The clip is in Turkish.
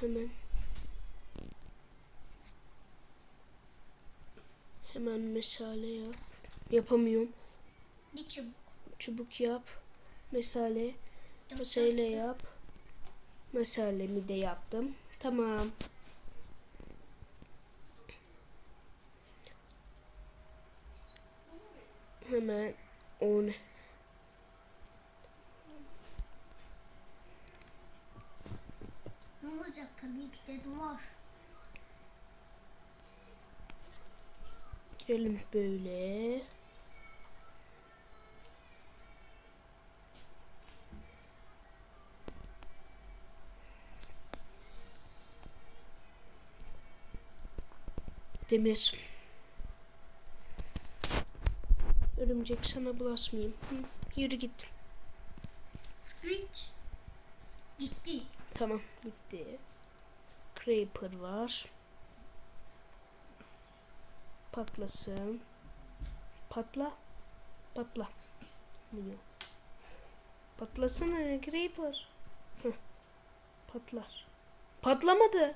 Hemen. Hemen mesale yap. Yapamıyorum. Bir çubuk. Çubuk yap. Mesale. Mesale yap. Mesalemi de yaptım. Tamam. Hemen 10 olacak tabii ki de duvar. girelim böyle. Demir. Örümcek sana bulaşmayayım. Hı, yürü git. Üç. Gitti. Tamam gitti. Creeper var. Patlasın. Patla. Patla. Bunu. Patlasana Creeper. Heh. Patlar. Patlamadı.